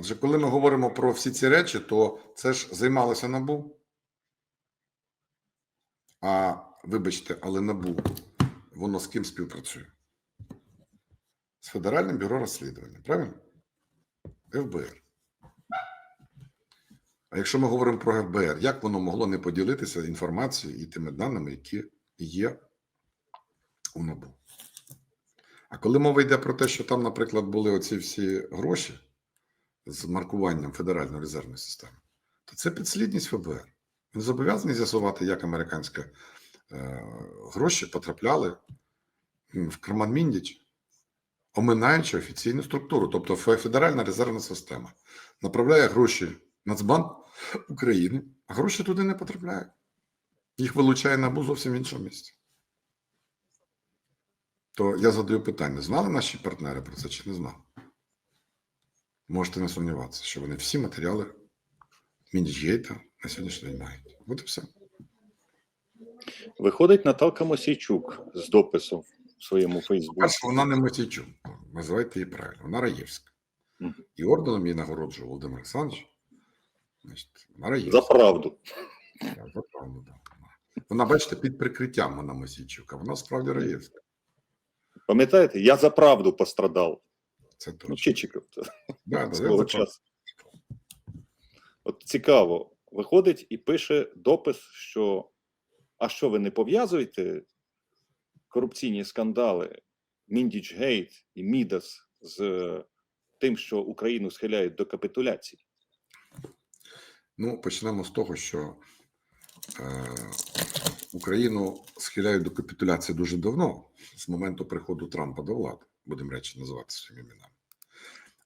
Адже коли ми говоримо про всі ці речі, то це ж займалося НАБУ. А вибачте, але НАБУ, воно з ким співпрацює? З Федеральним бюро розслідування, правильно? ФБР. А якщо ми говоримо про ФБР, як воно могло не поділитися інформацією і тими даними, які є у НАБУ? А коли мова йде про те, що там, наприклад, були оці всі гроші з маркуванням Федеральної резервної системи, то це підслідність ФБР. Він зобов'язаний з'ясувати, як американські е, гроші потрапляли в карман Міндіч, оминаючи офіційну структуру. Тобто Федеральна резервна система направляє гроші Нацбанк України, а гроші туди не потрапляють. Їх вилучає НАБУ зовсім в іншому місці. То я задаю питання: знали наші партнери про це чи не знали? Можете не сумніватися, що вони всі матеріали Мінічгейта на сьогоднішній день мають. От і все. Виходить Наталка Мосійчук з дописом в своєму Фейсбуці. Вона не Мосійчук. Називайте її правильно. Вона Раєвська. І орденом її нагороджував Володимир Олександрович. Значить, вона За правду. Так, за правду, да. Вона, бачите, під прикриттям вона Мосійчук, а вона справді Раєвська. Пам'ятаєте, я за правду пострадав. Це Ну. Чичиков Да, да, свого часу. От цікаво, виходить і пише допис, що а що ви не пов'язуєте корупційні скандали Міндіч Гейт і Мідас з е, тим, що Україну схиляють до капітуляції? Ну, почнемо з того, що е, Україну схиляють до капітуляції дуже давно, з моменту приходу Трампа до влади, будемо речі називати своїми іменами.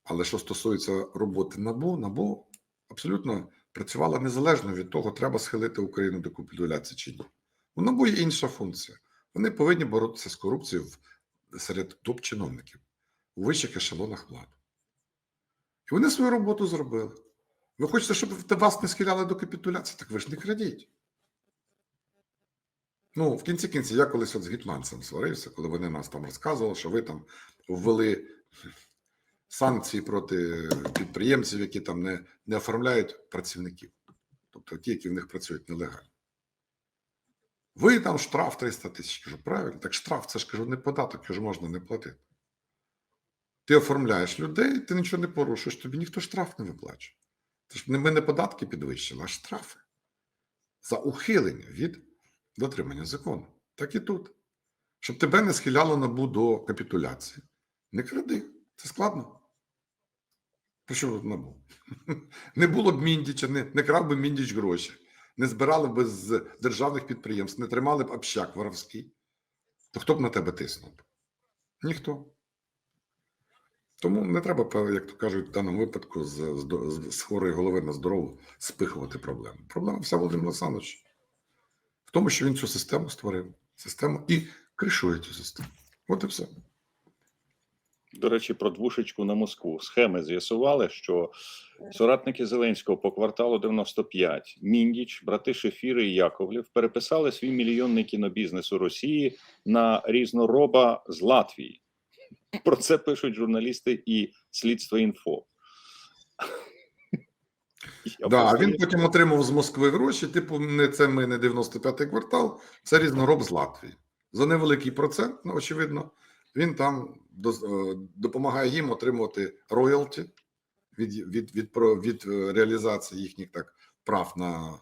Але що стосується роботи НАБУ, НАБУ абсолютно працювала незалежно від того, треба схилити Україну до капітуляції чи ні. У НАБУ є інша функція. Вони повинні боротися з корупцією серед топ-чиновників у вищих ешелонах влади. І вони свою роботу зробили. Ви хочете, щоб вас не схиляли до капітуляції? Так ви ж не крадіть. Ну, в кінці кінці, я колись от з гетьманцем сварився, коли вони нас там розказували, що ви там ввели санкції проти підприємців, які там не, не оформляють працівників. Тобто ті, які в них працюють нелегально. Ви там штраф 300 тисяч. Кажу, правильно, так штраф це ж кажу, не податок, кажу, можна не платити. Ти оформляєш людей, ти нічого не порушуєш, тобі ніхто штраф не виплачує. Це ж не ми не податки підвищили, а штрафи за ухилення від дотримання закону. Так і тут. Щоб тебе не схиляло набу до капітуляції. Не кради, це складно. Про що набу? Не було б Міндіча, не, не крав би Міндіч гроші, не збирали б з державних підприємств, не тримали б общак воровський. То хто б на тебе тиснув? Ніхто. Тому не треба, як то кажуть, в даному випадку з, з, з, хворої голови на здорову спихувати проблему. Проблема вся Володимир Олександрович тому, що він цю систему створив, систему і кришує цю систему. От і все. До речі, про двушечку на Москву. Схеми з'ясували, що соратники Зеленського по кварталу 95, Міндіч, брати Шефіри і Яковлів переписали свій мільйонний кінобізнес у Росії на різнороба з Латвії. Про це пишуть журналісти і слідство інфо. Да, а він потім отримав з Москви гроші, типу, не це ми не 95-й квартал, це різнороб з Латвії. За невеликий процент, ну, очевидно, він там е, допомагає їм отримувати роялті від, від, від, про- від е, реалізації їхніх так прав на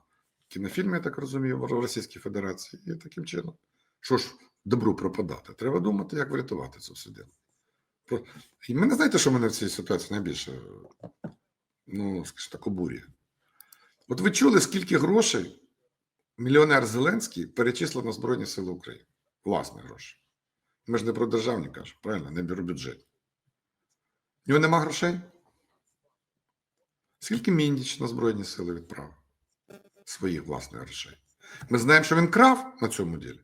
кінофільми, я так розумію, в Російській Федерації. І таким чином. Що ж добру пропадати? Треба думати, як врятувати цю все діло. І мене знаєте, що мене в цій ситуації найбільше, ну, скажімо так, обурює? От ви чули, скільки грошей мільйонер Зеленський перечислив на Збройні Сили України? Власне гроші. Ми ж не про державні кажемо, правильно, не про бюджет. У нього нема грошей? Скільки Міндіч на Збройні Сили відправив? Своїх власних грошей. Ми знаємо, що він крав на цьому ділі.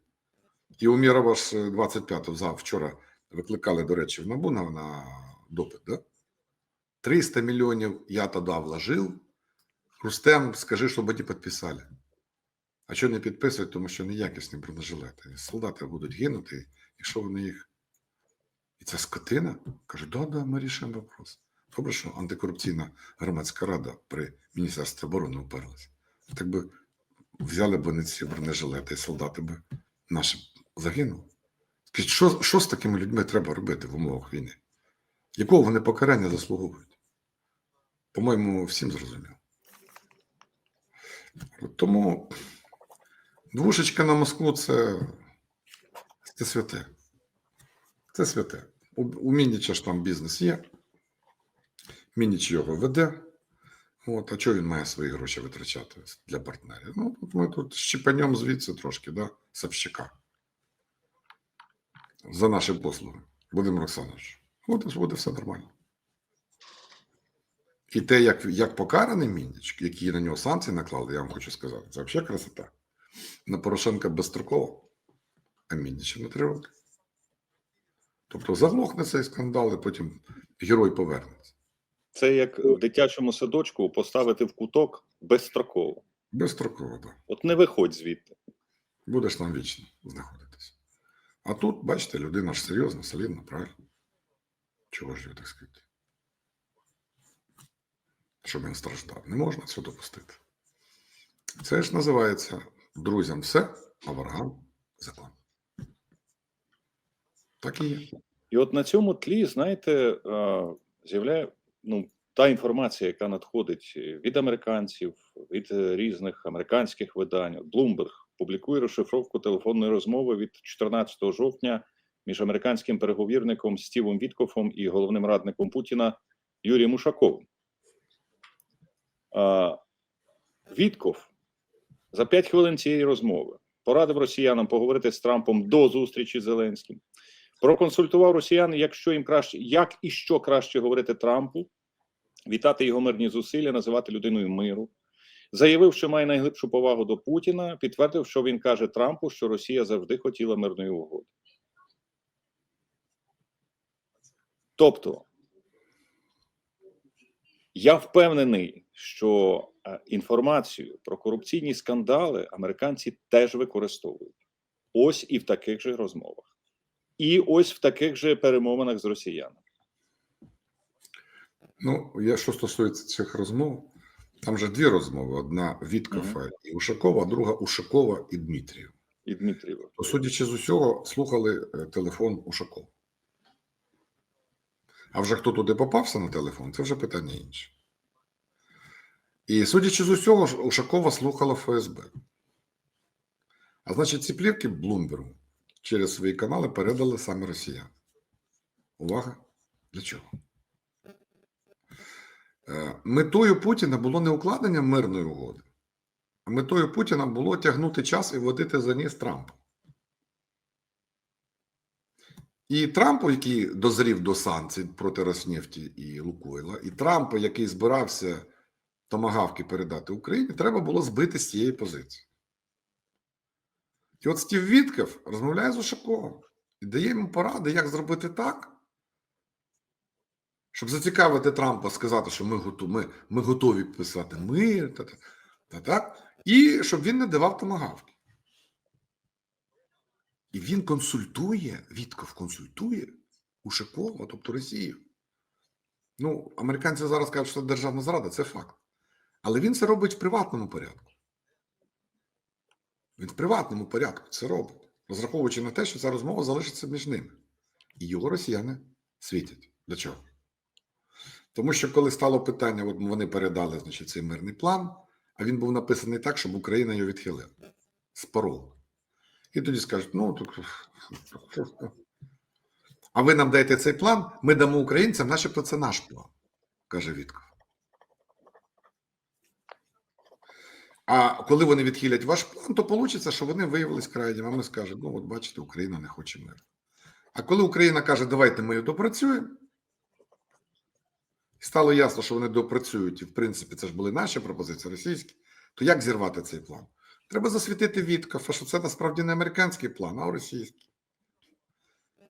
І Умірова ж 25-го зав вчора викликали, до речі, в НАБУ на, на допит, да? 300 мільйонів я тоді вложив. Рустем, скажи, щоб они підписали. А що не підписують, тому що неякісні бронежилети. Солдати будуть гинути, якщо вони їх. І ця скотина каже: да, да, ми рішимо вопрос. Добре, що антикорупційна громадська рада при Міністерстві оборони уперлася. Так би взяли б вони ці бронежилети, і солдати би наші загинули. Скажіть, що, що з такими людьми треба робити в умовах війни? Якого вони покарання заслуговують? По-моєму, всім зрозуміло. Тому двушечка на Москву це, це святе. Це святе. У, у Мініча ж там бізнес є. Мініч його веде. От, а чого він має свої гроші витрачати для партнерів? Ну, от ми тут щепенем звідси трошки, да, Сапщика. За наші послуги. Володимир Олександрович. От буде все нормально. І те, як, як покараний Мінніч, які на нього санкції наклали, я вам хочу сказати, це взагалі красота. На Порошенка безстроково, а Мінніча на три роки. Тобто заглохне цей скандал, і потім герой повернеться. Це як в дитячому садочку поставити в куток безстроково. Безстроково, так. От не виходь звідти. Будеш там вічно знаходитися. А тут, бачите, людина ж серйозна, солідна, правильно? Чого ж його так сказати? Щоб він страждав. Не можна цього допустити. Це ж називається друзям все, а ворогам закон. Так і є. І от на цьому тлі, знаєте, е, з'являє ну, та інформація, яка надходить від американців, від різних американських видань. Bloomberg публікує розшифровку телефонної розмови від 14 жовтня між американським переговірником Стівом Віткофом і головним радником Путіна Юрієм Ушаковим. Вітков за 5 хвилин цієї розмови порадив росіянам поговорити з Трампом до зустрічі з Зеленським. Проконсультував росіян, якщо їм краще, як і що краще говорити Трампу, вітати його мирні зусилля, називати людиною миру. Заявив, що має найглибшу повагу до Путіна, підтвердив, що він каже Трампу, що Росія завжди хотіла мирної угоди. Тобто, я впевнений, що е, інформацію про корупційні скандали американці теж використовують. Ось і в таких же розмовах. І ось в таких же перемовинах з росіянами. Ну, я що стосується цих розмов, там же дві розмови: одна Віткофа і Ушакова, а друга Ушакова і Дмитрієва. І Дмитрієва. То, судячи з усього, слухали е, телефон Ушакова. А вже хто туди попався на телефон, це вже питання інше. І судячи з усього, Ушакова слухала ФСБ. А значить, ці плівки Блумбергу через свої канали передали саме росіяни. Увага! Для чого? Е, Метою Путіна було не укладення мирної угоди, а метою Путіна було тягнути час і водити за ніс Трампа. І Трампу, який дозрів до санкцій проти Роснефті і Лукойла, і Трампу, який збирався томагавки передати Україні, треба було збити з цієї позиції. І от Стів Вітков розмовляє з Ушаковим і дає йому поради, як зробити так, щоб зацікавити Трампа, сказати, що ми готові, ми, ми готові підписати мир, та, та, та, так, і щоб він не давав томагавки. І він консультує, Вітков консультує Ушакова, тобто Росію. Ну, американці зараз кажуть, що це державна зрада, це факт. Але він це робить в приватному порядку. Він в приватному порядку це робить, розраховуючи на те, що ця розмова залишиться між ними. І його росіяни світять. Для чого? Тому що коли стало питання, от вони передали значить, цей мирний план, а він був написаний так, щоб Україна його відхилила з паролу. І тоді скажуть: ну тут. А ви нам дайте цей план, ми дамо українцям, начебто це наш план, каже Вітков. А коли вони відхилять ваш план, то вийде, що вони виявились крайніми, а ми скажемо, ну от бачите, Україна не хоче миру. А коли Україна каже, давайте ми допрацюємо, стало ясно, що вони допрацюють, і в принципі це ж були наші пропозиції російські, то як зірвати цей план? Треба засвітити Віткофа, що це насправді не американський план, а російський.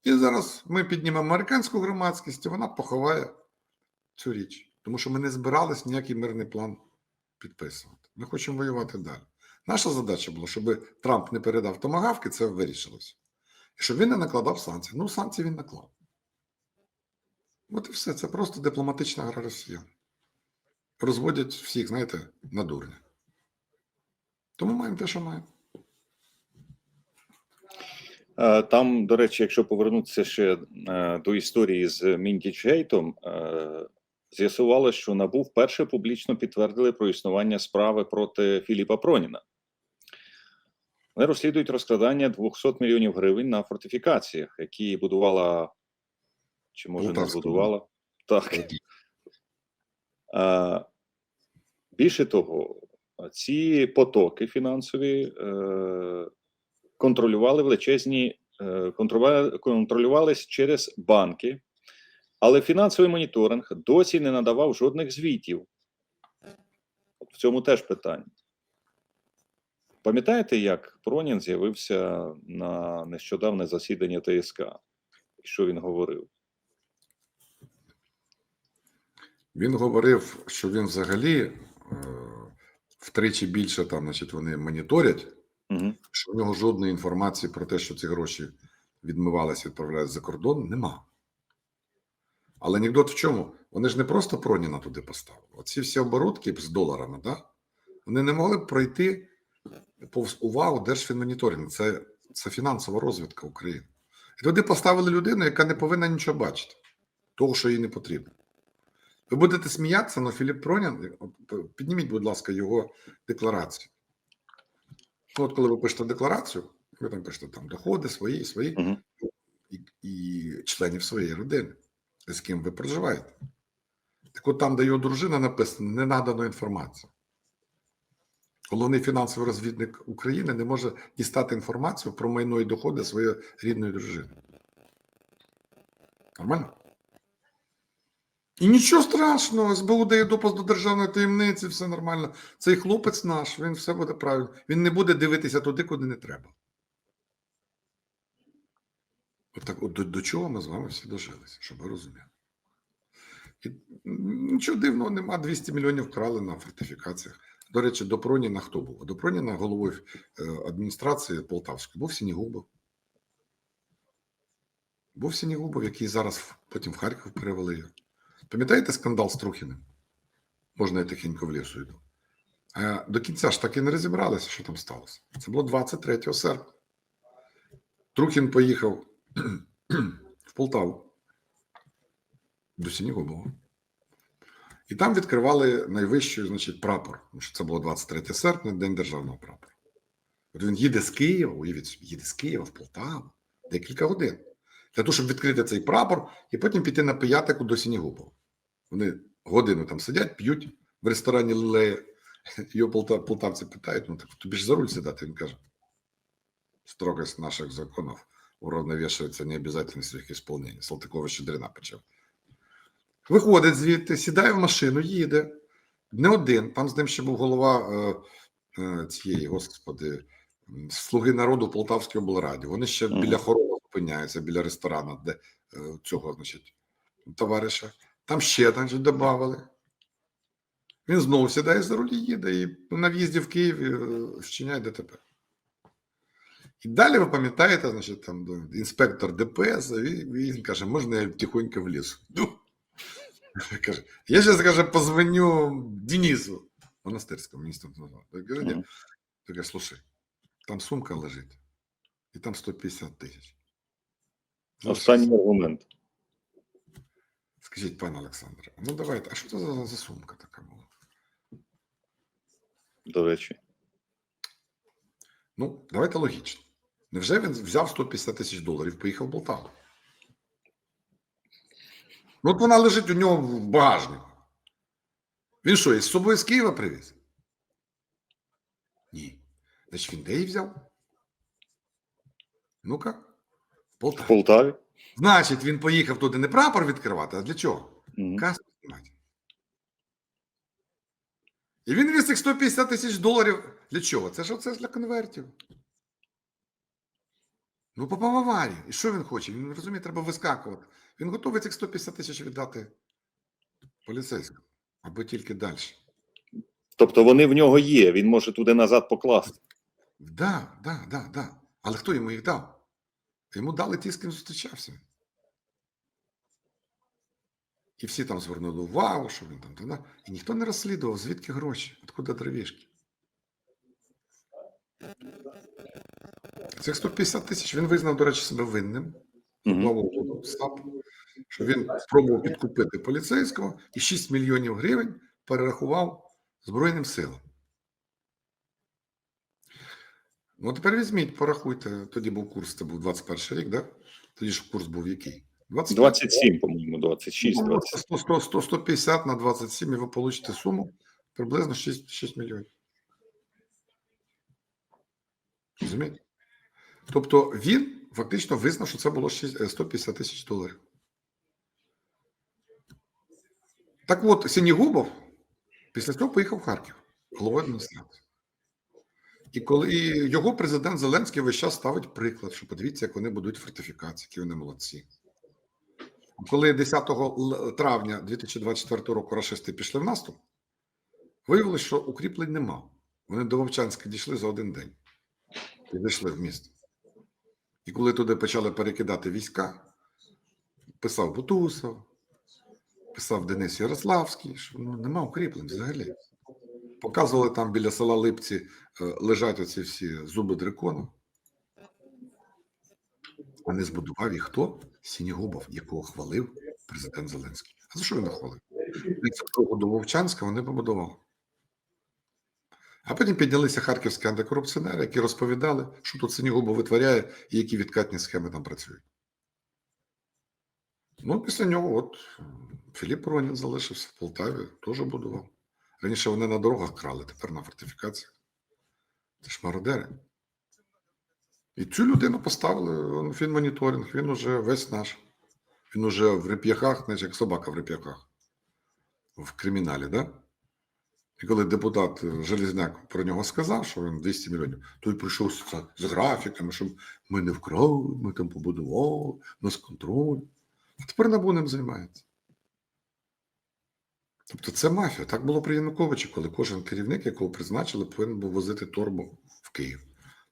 І зараз ми піднімемо американську громадськість, і вона поховає цю річ. Тому що ми не збирались ніякий мирний план підписувати. Ми хочемо воювати далі. Наша задача була, щоб Трамп не передав томагавки, це вирішилося. І щоб він не накладав санкції. Ну, санкції він наклав. От і все. Це просто дипломатична гра Росіян. Розводять всіх, знаєте, на дурня. Тому маємо те, що маємо. Е, Там, до речі, якщо повернутися ще е, до історії з Міндічгейтом, е, з'ясувалося, що НАБУ вперше публічно підтвердили про існування справи проти Філіпа Проніна. Вони розслідують розкрадання 200 мільйонів гривень на фортифікаціях, які будувала чи може не Полтавська, збудувала. Так. Більше того, ці потоки фінансові е, контролювали величезні, е, контролювались через банки, але фінансовий моніторинг досі не надавав жодних звітів. В цьому теж питання. Пам'ятаєте, як Пронін з'явився на нещодавне засідання ТСК? Що він говорив? Він говорив, що він взагалі втричі більше там, значить, вони моніторять, Угу. що в нього жодної інформації про те, що ці гроші відмивалися, відправляють за кордон, нема. Але анекдот в чому? Вони ж не просто Проніна туди поставили. Оці всі оборудки з доларами, да? вони не могли б пройти повз увагу Держфінмоніторинг. Це, це фінансова розвідка України. І туди поставили людину, яка не повинна нічого бачити, того, що їй не потрібно. Ви будете сміятися, але Філіп Пронін, підніміть, будь ласка, його декларацію. Ну, От коли ви пишете декларацію, ви там пишете там доходи свої, свої Угу. і, і членів своєї родини, з ким ви проживаєте. Так от там, де його дружина написано, не надано інформацію. Головний фінансовий розвідник України не може дістати інформацію про майно і доходи своєї рідної дружини. Нормально? І нічого страшного, СБУ дає допуск до державної таємниці, все нормально. Цей хлопець наш, він все буде правильно. Він не буде дивитися туди, куди не треба. От так, от до, до чого ми з вами всі дожилися, щоб ви розуміли. І нічого дивного нема, 200 мільйонів вкрали на фортифікаціях. До речі, до Проніна хто був? До Проніна головою е, адміністрації Полтавської був Сінігубов. Був Сінігубов, який зараз потім в Харків перевели. Пам'ятаєте скандал з Трухіним? Можна я тихенько в лісу йду. А до кінця ж так і не розібралися, що там сталося. Це було 23 серпня. Трухін поїхав в Полтаву до Сінігубова. І там відкривали найвищий, значить, прапор. Що це було 23 серпня, День державного прапора. От він їде з Києва, уявіть їде з Києва в Полтаву декілька годин. Для того, щоб відкрити цей прапор і потім піти на пиятику до Сінігубова. Вони годину там сидять, п'ють в ресторані Лілея. Його полта, полтавці питають: ну так тобі ж за руль сідати. Він каже: строгость наших законів уравновешивается необязательностью их исполнения. Салтыкова Щедрина почав. Виходить звідти, сідає в машину, їде. Не один. Там з ним ще був голова е, е, цієї, господи, слуги народу в Полтавській облраді. Вони ще Мгм. біля хорова зупиняються, біля ресторану, де е, цього, значить, товариша. Там ще значить, додавали. Він знову сідає за руль і їде і на в'їзді в Київ е, вчиняє ДТП. І далі ви пам'ятаєте, значить, там інспектор ДПС, він, він каже, можна я тихонько в ліс? Ну, каже, я зараз каже, позвоню Денису, монастирському міністру. Каже, ні. Каже, слушай, там сумка лежить, і там 150 тисяч. Останній аргумент. Скажіть, пане Олександре, ну давайте, а що це за, сумка така була? До речі. Ну, давайте логічно. Невже він взяв 150 тисяч доларів, поїхав в Полтаву? Ну, от вона лежить у нього в багажнику. Він що, із собою з Києва привіз? Ні. Значить, він де її взяв? Ну-ка, в В Полтаві. Значить, він поїхав туди не прапор відкривати, а для чого? Мгм. Касу знімати. І він віз цих 150 тисяч доларів. Для чого? Це ж оце для конвертів. Ну, попав в аварію. І що він хоче? Він розуміє, треба вискакувати. Він готовий цих 150 тисяч віддати поліцейському, аби тільки далі. Тобто вони в нього є, він може туди назад покласти. Да, да, да, да. Але хто йому їх дав? Йому дали ті, з ким зустрічався. І всі там звернули увагу, що він там, та-да. і ніхто не розслідував, звідки гроші, откуда дровішки. Цих 150 тисяч він визнав, до речі, себе винним. Нового САП, що він спробував підкупити поліцейського і 6 мільйонів гривень перерахував Збройним силам. Ну, тепер візьміть, порахуйте. Тоді був курс, це був 21 рік, да? Тоді ж курс був який? 25? 27, по-моєму, 26, Ну, 27. 100, 100, 100, 150 на 27, і ви получите суму приблизно 6, 6 мільйонів. Розумієте? Тобто він фактично визнав, що це було 6, е, 150 тисяч доларів. Так от, Сінігубов після цього поїхав в Харків, головою адміністрації. І коли і його президент Зеленський весь час ставить приклад, що подивіться, як вони будуть фортифікації, які вони молодці. Коли 10 травня 2024 року рашисти пішли в наступ, виявилось, що укріплень нема. Вони до Вовчанська дійшли за один день і зайшли в місто. І коли туди почали перекидати війська, писав Бутусов, писав Денис Ярославський, що ну, нема укріплень взагалі. Показували там біля села Липці е, лежать оці всі зуби дракону. А не збудував їх хто? Сінігубов, якого хвалив президент Зеленський. А за що він хвалив? До Вовчанська вони побудували. А потім піднялися харківські антикорупціонери, які розповідали, що тут Синігубов витворяє і які відкатні схеми там працюють. Ну, після нього, от Філіп Ронін залишився в Полтаві, теж будував. Раніше вони на дорогах крали, тепер на фортифікаціях. Це ж мародери. І цю людину поставили в фінмоніторинг, він уже весь наш. Він уже в реп'яхах, знаєш, як собака в реп'яхах. В криміналі, да? І коли депутат Железняк про нього сказав, що він 200 мільйонів, той прийшов з, з графіками, що ми не вкрали, ми там побудували, у нас контроль. А тепер НАБУ ним займається. Тобто це мафія. Так було при Януковичі, коли кожен керівник, якого призначили, повинен був возити торбу в Київ.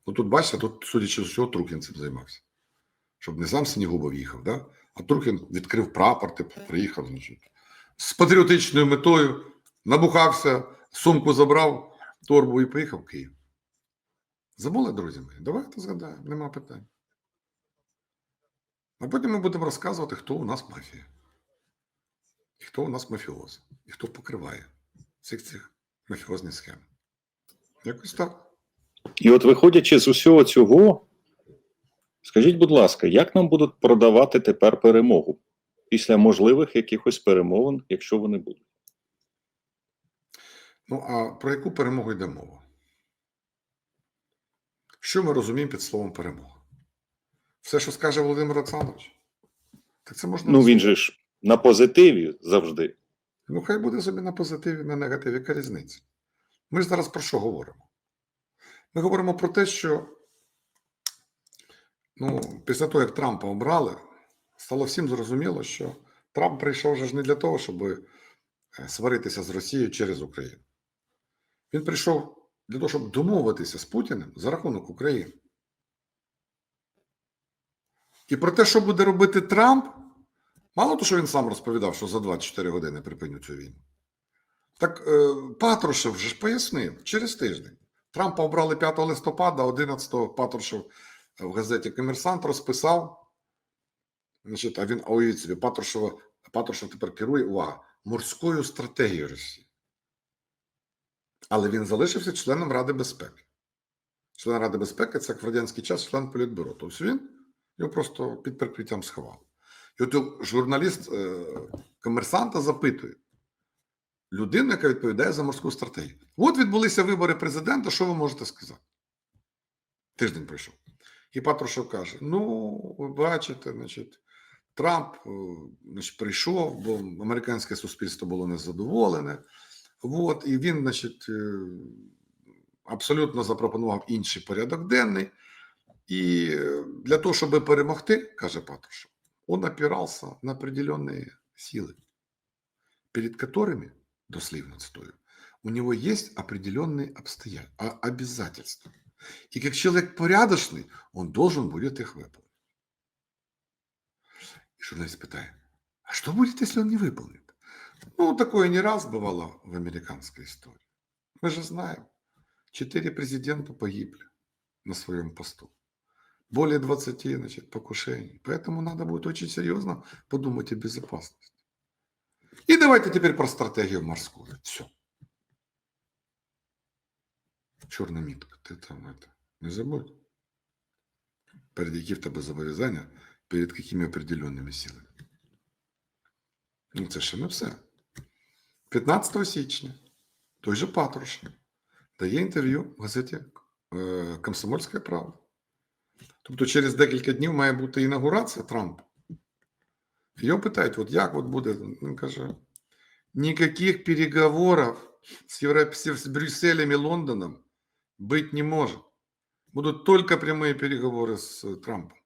Ну тут, бачите, тут, судячи з усього, Трухін цим займався. Щоб не сам Сінігубов їхав, да? а Трухін відкрив прапор, типу, приїхав, значить, з патріотичною метою, набухався, сумку забрав, торбу і поїхав в Київ. Забули, друзі мої? Давайте згадаємо, нема питань. А потім ми будемо розказувати, хто у нас мафія. І хто у нас мафіоз, і хто покриває всіх цих мафіозних схем. Якось так. І от виходячи з усього цього, скажіть, будь ласка, як нам будуть продавати тепер перемогу після можливих якихось перемовин, якщо вони будуть? Ну, а про яку перемогу йде мова? Що ми розуміємо під словом перемога? Все, що скаже Володимир Олександрович? Так це можна. Ну він же ж на позитиві завжди. Ну, хай буде собі на позитиві, на негативі, яка різниця? Ми ж зараз про що говоримо? Ми говоримо про те, що ну, після того, як Трампа обрали, стало всім зрозуміло, що Трамп прийшов вже ж не для того, щоб е, сваритися з Росією через Україну. Він прийшов для того, щоб домовитися з Путіним за рахунок України. І про те, що буде робити Трамп, мало того, що він сам розповідав, що за 24 години припиню цю війну. Так е, Патрушев вже ж пояснив через тиждень. Трампа обрали 5 листопада, 11-го Патрушев в газеті Комерсант розписав. Значить, а він, а уявіть собі, Патрушева, Патрушев тепер керує увага, морською стратегією Росії. Але він залишився членом Ради безпеки. Член Ради безпеки це як в радянський час член політбюро. Тобто він його просто під прикриттям сховав. І от журналіст е, комерсанта запитує людину, яка відповідає за морську стратегію. От відбулися вибори президента. Що ви можете сказати? Тиждень пройшов. І Патрушев каже: Ну, ви бачите, значить, Трамп е, значить, прийшов, бо американське суспільство було незадоволене. От, і він, значить, е, абсолютно запропонував інший порядок денний. І э, для того, чтобы перемогти, каже Патрушев, он опирался на определенные силы, перед которыми, дословно цитую, у него есть определенные обстоятельства, обязательства. И как человек порядочный, он должен будет их выполнить. И журналист питает, А что будет, если он не выполнит? Ну, такое не раз бывало в американской истории. Мы же знаем, четыре президента погибли на своем посту. Более 20 значит, покушений. Поэтому надо будет очень серьезно подумать о безопасности. И давайте теперь про стратегию морскую. Все. Чорна мітка, ти там это, не забудь. Перед які в тебе зобов'язання, перед якими определенними силами. Ну, це ще не все. 15 січня той же Патрушев дає інтерв'ю в газеті е, Комсомольська правда. Тобто через декілька днів має бути інаугурація Трампа. Його питають, от як от буде? Він каже: ніяких переговорів з, Європ... з Брюсселем і Лондоном быть не может. Будут только прямые переговоры с э, Трампом.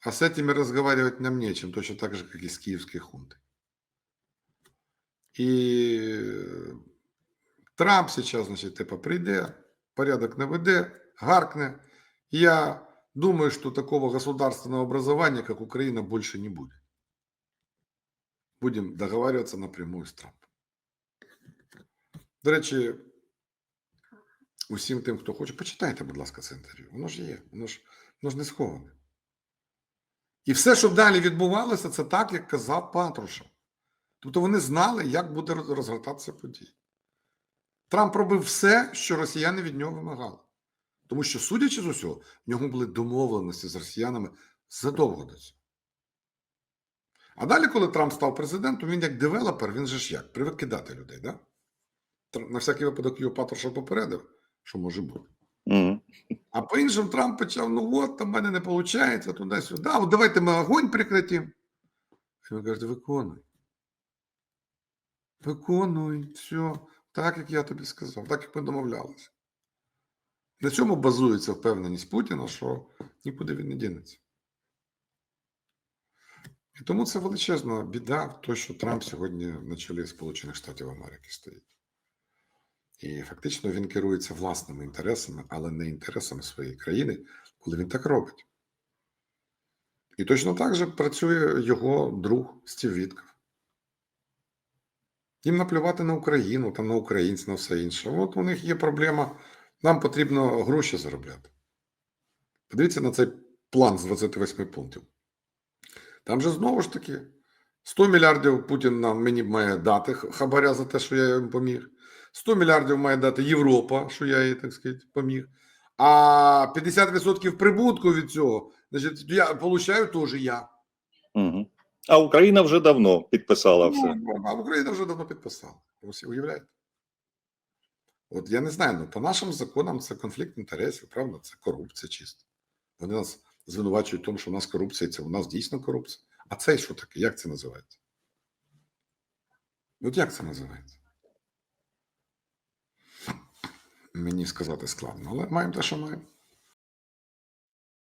А с этими разговаривать нам нечем, точно так же, как и с киевской хунтой. И э, Трамп сейчас, значит, типа прийде, порядок наведе, гаркне. Я думаю, что такого государственного образования, как Украина, больше не будет. Будем договариваться напрямую с Трампом. До речі, усім тим, хто хоче, почитайте, будь ласка, це інтерв'ю. Воно ж є, воно ж, воно ж не сховане. І все, що далі відбувалося, це так, як казав Патрушев. Тобто вони знали, як буде розгортатися події. Трамп робив все, що росіяни від нього вимагали. Тому що, судячи з усього, в нього були домовленості з росіянами задовго до цього. А далі, коли Трамп став президентом, він як девелопер, він же ж як, привик кидати людей, да? На всякий випадок його Патрушев попередив, що може бути. Мгм. А по іншим Трамп почав, ну от, там в мене не виходить, туди-сюди. От давайте ми огонь прекратимо. І він каже, виконуй. Виконуй, все, так, як я тобі сказав, так, як ми домовлялися. На цьому базується впевненість Путіна, що нікуди він не дінеться. І тому це величезна біда те, що Трамп сьогодні на чолі Сполучених Штатів Америки стоїть. І фактично він керується власними інтересами, але не інтересами своєї країни, коли він так робить. І точно так же працює його друг Стів Вітков. Їм наплювати на Україну, там на українців, на все інше. От у них є проблема, нам потрібно гроші заробляти. Подивіться на цей план з 28 пунктів. Там же знову ж таки 100 мільярдів Путін нам мені має дати хабаря за те, що я їм поміг. 100 мільярдів має дати Європа, що я їй, так сказати, поміг. А 50% прибутку від цього, значить, я получаю теж я. Мгм. А Україна вже давно підписала все. Ну, а Україна вже давно підписала. Всі уявляєте? От я не знаю, ну по нашим законам це конфлікт інтересів, правда? Це корупція чисто. Вони нас звинувачують в тому, що у нас корупція, це у нас дійсно корупція. А це що таке? Як це називається? От як це називається? Мені сказати складно, але маємо те, що маємо.